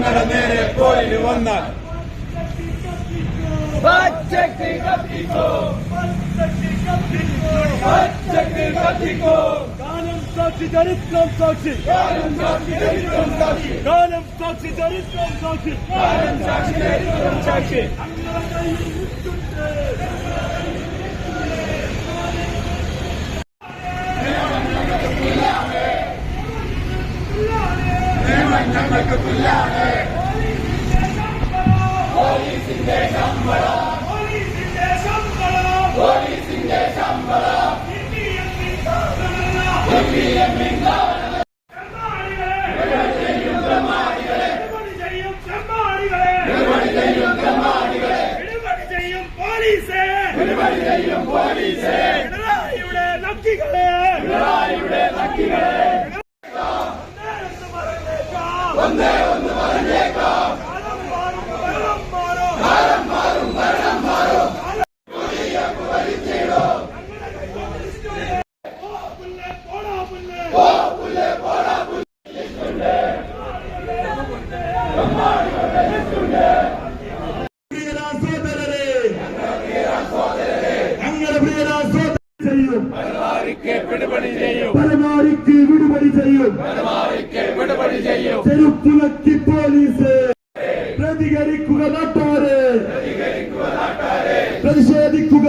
ഞങ്ങളുടെ നേരെ പോരിന് വന്നാൽ. പച്ചക്ക് കത്തിക്കോ. പച്ചക്ക് കത്തിക്കോ. കാലം സാക്ഷി ചരിത്രം സാക്ഷി. കാലം സാക്ഷി ചരിത്രം സാക്ഷി. കാലം സാക്ഷി ചരിത്രം സാക്ഷി. കാലം സാക്ഷി ചരിത്രം സാക്ഷി. നിയമം ഞങ്ങൾക്ക് തുല്യാണ് പോലീസിന്റെ ശമ്പളം പോലീസിന്റെ ശമ്പളം ഇടപെടി ചെയ്യും ചെമ്മാടികളെ ഇടപെടി ചെയ്യും പോലീസേ പരിപാടി ചെയ്യും പോലീസ് പിണറായിയുടെ നക്കികളെ പിണറായിയുടെ നക്കികളെ ചെയ്യും പരമാവധിക്ക് വിടുപടി ചെയ്യും ചെരുപ്പുലക്കി പോലീസ് പ്രതികരിക്കുക നാട്ടാര് പ്രതിഷേധിക്കുക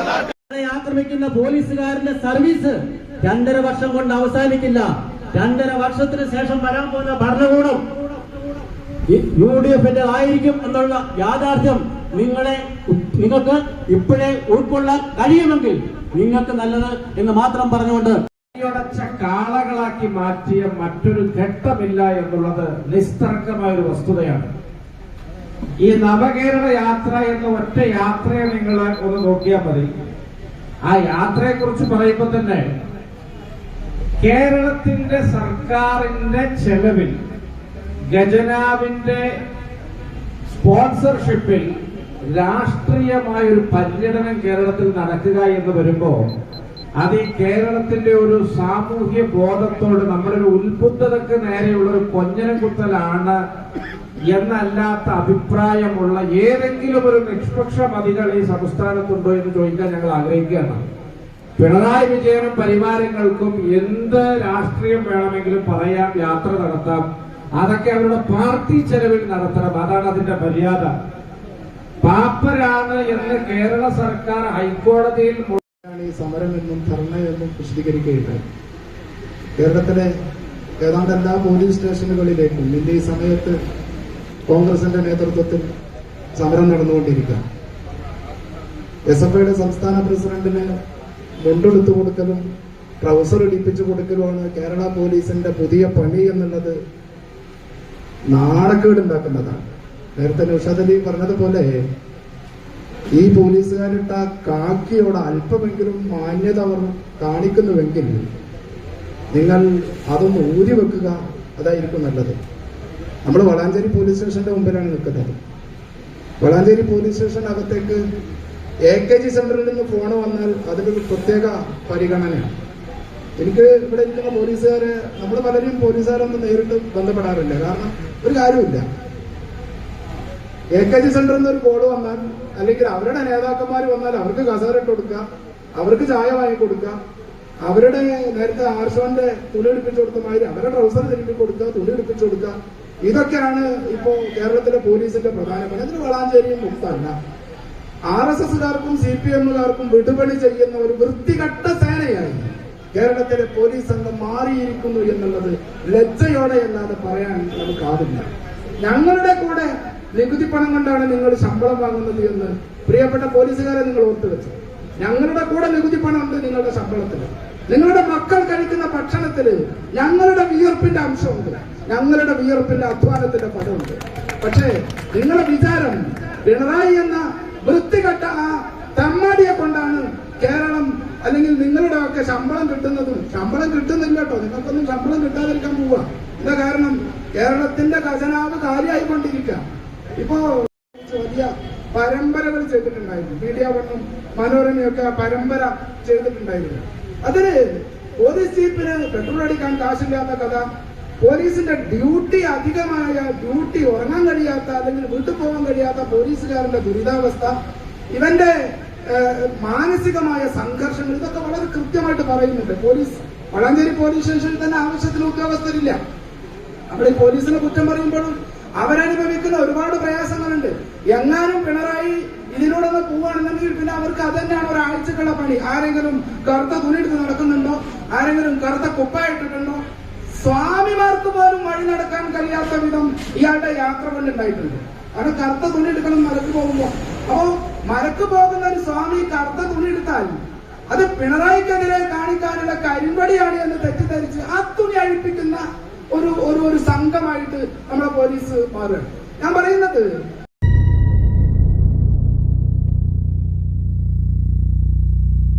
നമ്മളെ ആക്രമിക്കുന്ന പോലീസുകാരന്റെ സർവീസ് രണ്ടര വർഷം കൊണ്ട് അവസാനിക്കില്ല. രണ്ടര വർഷത്തിന് ശേഷം വരാൻ പോകുന്ന ഭരണകൂടം യു ഡി എഫിന്റെ ആയിരിക്കും എന്നുള്ള യാഥാർത്ഥ്യം നിങ്ങളെ നിങ്ങൾക്ക് ഇപ്പോഴേ ഉൾക്കൊള്ളാൻ കഴിയുമെങ്കിൽ നിങ്ങൾക്ക് നല്ലത് എന്ന് മാത്രം പറഞ്ഞുകൊണ്ട് അടച്ച കാളകളാക്കി മാറ്റിയ മറ്റൊരു ഘട്ടമില്ല എന്നുള്ളത് നിസ്തർക്കമായ ഒരു വസ്തുതയാണ്. ഈ നവകേരള യാത്ര എന്ന ഒറ്റ യാത്രയെ നിങ്ങൾ ഒന്ന് നോക്കിയാൽ മതി. ആ യാത്രയെ കുറിച്ച് പറയുമ്പോൾ തന്നെ കേരളത്തിന്റെ സർക്കാരിന്റെ ചെലവിൽ ഖജനാവിന്റെ സ്പോൺസർഷിപ്പിൽ രാഷ്ട്രീയമായ ഒരു പര്യടനം കേരളത്തിൽ നടക്കുക എന്ന് വരുമ്പോ അത് ഈ കേരളത്തിന്റെ ഒരു സാമൂഹ്യ ബോധത്തോട് നമ്മുടെ ഒരു ഉത്ബുദ്ധതക്ക് നേരെയുള്ള ഒരു കൊഞ്ഞനം കുത്തലാണ് എന്നല്ലാത്ത അഭിപ്രായമുള്ള ഏതെങ്കിലും ഒരു നിഷ്പക്ഷ മതികൾ ഈ സംസ്ഥാനത്തുണ്ടോ എന്ന് ചോദിക്കാൻ ഞങ്ങൾ ആഗ്രഹിക്കുകയാണ്. പിണറായി വിജയനും പരിവാരങ്ങൾക്കും എന്ത് രാഷ്ട്രീയം വേണമെങ്കിലും പറയാം യാത്ര നടത്താം. അതൊക്കെ അവരുടെ പാർട്ടി ചെലവിൽ നടത്തണം. അതാണ് അതിന്റെ മര്യാദ. പാപ്പരാണ് എന്ന് കേരള സർക്കാർ ഹൈക്കോടതിയിൽ ഈ സമരം എന്നും ധർണ എന്നും വിശദീകരിക്കുകയുണ്ടായി കേരളത്തിലെ ഏതാണ്ട് എല്ലാ പോലീസ് സ്റ്റേഷനുകളിലേക്കും ഇന്ന് ഈ സമയത്ത് കോൺഗ്രസിന്റെ നേതൃത്വത്തിൽ സമരം നടന്നുകൊണ്ടിരിക്കുക എസ് എഫ് ഐയുടെ സംസ്ഥാന പ്രസിഡന്റിന് മുണ്ടെടുത്തു കൊടുക്കലും ട്രൗസർ ഇടിപ്പിച്ചു കൊടുക്കലുമാണ് കേരള പോലീസിന്റെ പുതിയ പണി എന്നുള്ളത് നാണക്കേടുണ്ടാക്കുന്നതാണ്. നേരത്തെ നൗഷാദ് അലി പറഞ്ഞതുപോലെ ഈ പോലീസുകാരിട്ട കാക്കിയോട് അല്പമെങ്കിലും മാന്യത അവർ കാണിക്കുന്നുവെങ്കിൽ നിങ്ങൾ അതൊന്ന് ഊരി വെക്കുക അതായിരിക്കും നല്ലത്. നമ്മൾ വളാഞ്ചേരി പോലീസ് സ്റ്റേഷന്റെ മുമ്പിലാണ് നിൽക്കുന്നത്. വളാഞ്ചേരി പോലീസ് സ്റ്റേഷനകത്തേക്ക് എ കെ ജി സെന്ററിൽ നിന്ന് ഫോൺ വന്നാൽ അതിനൊരു പ്രത്യേക പരിഗണനയാണ്. എനിക്ക് ഇവിടെ ഇരിക്കുന്ന പോലീസുകാരെ നമ്മൾ പലരും പോലീസുകാരൊന്നും നേരിട്ട് ബന്ധപ്പെടാറില്ല. കാരണം ഒരു കാര്യമില്ല എ കെ ജി സെന്ററിൽ നിന്ന് ഒരു കോൾ വന്നാൽ അല്ലെങ്കിൽ അവരുടെ നേതാക്കന്മാർ വന്നാൽ അവർക്ക് കസേര ഇട്ട് കൊടുക്കുക അവർക്ക് ചായ വാങ്ങി കൊടുക്കുക അവരുടെ നേരത്തെ ആർഷോന്റെ തുണി എടുപ്പിച്ചു കൊടുത്ത മാതിരി അവരുടെ ട്രൗസർ തിരുമ്പി കൊടുക്കുക തുണി എടുപ്പിച്ചു കൊടുക്കുക. ഇതൊക്കെയാണ് ഇപ്പോ കേരളത്തിലെ പോലീസിന്റെ പ്രധാന പണി. അതിന് വളാഞ്ചേരിയും മുക്തല്ല ആർ എസ് എസുകാർക്കും സി പി എമ്മുകാർക്കും വിടുപണി ചെയ്യുന്ന ഒരു വൃത്തികെട്ട സേനയായി. കേരളത്തിലെ പോലീസ് സംഘം മാറിയിരിക്കുന്നു എന്നുള്ളത് ലജ്ജയോടെ എന്നാണ് പറയാൻ നമുക്കാവില്ല ഞങ്ങളുടെ കൂടെ നികുതി പണം കൊണ്ടാണ് നിങ്ങൾ ശമ്പളം വാങ്ങുന്നത് എന്ന് പ്രിയപ്പെട്ട പോലീസുകാരെ നിങ്ങൾ ഓർത്തു വെച്ചു. ഞങ്ങളുടെ കൂടെ നികുതി പണം ഉണ്ട് നിങ്ങളുടെ ശമ്പളത്തിൽ നിങ്ങളുടെ മക്കൾ കഴിക്കുന്ന ഭക്ഷണത്തിൽ ഞങ്ങളുടെ വിയർപ്പിന്റെ അംശമുണ്ട്. ഞങ്ങളുടെ വിയർപ്പിന്റെ അധ്വാനത്തിന്റെ ഫലമുണ്ട് പക്ഷേ നിങ്ങളുടെ വിചാരം പിണറായി എന്ന വൃത്തികെട്ട ആ തമ്മാടിയെ കൊണ്ടാണ് കേരളം നിങ്ങളുടെ ഒക്കെ ശമ്പളം കിട്ടുന്നതും ശമ്പളം കിട്ടുന്നില്ല കേട്ടോ. നിങ്ങൾക്കൊന്നും ശമ്പളം കിട്ടാതിരിക്കാൻ പോവുക എന്താ കാരണം? കേരളത്തിന്റെ ഖജനാവ് കാര്യമായിക്കൊണ്ടിരിക്കുക ഇപ്പോ വലിയ പരമ്പരകൾ ചെയ്തിട്ടുണ്ടായിരുന്നു. മീഡിയ വണ്ണും മനോരമയൊക്കെ പരമ്പര ചെയ്തിട്ടുണ്ടായിരുന്നു. അതിന് പോലീസ് ജീപ്പിന് പെട്രോൾ അടിക്കാൻ കാശില്ലാത്ത കഥ പോലീസിന്റെ ഡ്യൂട്ടി അധികമായ ഡ്യൂട്ടി ഉറങ്ങാൻ കഴിയാത്ത അല്ലെങ്കിൽ വീട്ടിൽ പോകാൻ കഴിയാത്ത പോലീസുകാരന്റെ ദുരിതാവസ്ഥ ഇവന്റെ മാനസികമായ സംഘർഷങ്ങൾ പറയുന്നുണ്ട്. പോലീസ് വളാഞ്ചേരി പോലീസ് സ്റ്റേഷനിൽ തന്നെ ആവശ്യത്തിന് ഉദ്യോഗസ്ഥരില്ല. അവിടെ പോലീസിനെ കുറ്റം പറയുമ്പോഴും അവരനുഭവിക്കുന്ന ഒരുപാട് പ്രയാസങ്ങളുണ്ട്. എങ്ങാനും പിണറായി ഇതിലൂടെ ഒന്ന് പോവുകയാണെന്നുണ്ടെങ്കിൽ പിന്നെ അവർക്ക് അതന്നെയാണ് ഒരാഴ്ചക്കുള്ള പണി. ആരെങ്കിലും കറുത്ത തുണിയെടുത്ത് നടക്കുന്നുണ്ടോ? ആരെങ്കിലും കറുത്ത കുപ്പായിട്ടിട്ടുണ്ടോ? സ്വാമിമാർക്ക് പോലും വഴി നടക്കാൻ കഴിയാത്ത വിധം ഇയാളുടെ യാത്ര കൊണ്ടുണ്ടായിട്ടുണ്ട്. കാരണം കറുത്ത തുണി എടുക്കണം മരക്ക് പോകുമ്പോ. അപ്പോ മരക്ക് പോകുന്ന ഒരു സ്വാമി കറുത്ത തുണി എടുത്താൽ അത് പിണറായിക്കെതിരെ കാണിക്കാനുള്ള കരിമ്പടിയാണ് എന്ന് തെറ്റിദ്ധരിച്ച് ആ തുണി അഴിപ്പിക്കുന്ന ഒരു ഒരു സംഘമായിട്ട് നമ്മുടെ പോലീസ് മാറുകയാണ്. ഞാൻ പറയുന്നത്